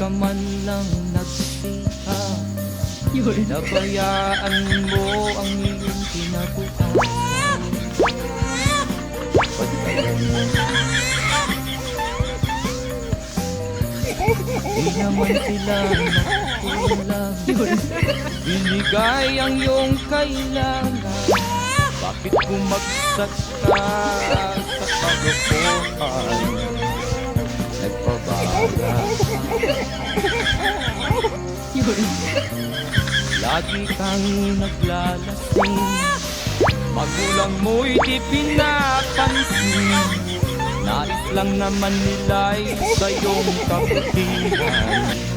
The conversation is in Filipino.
ka man lang nagsiha. Yun. Nabayaan mo ang iyong kinabukasan Di naman sila nagkulang Binigay ang iyong kailangan. Bakit bumagsak ka sa Nagpabaga Yun. Lagi kang naglalasing Magulang mo'y di pinapansin Nais lang naman nila'y sa iyong kabutihan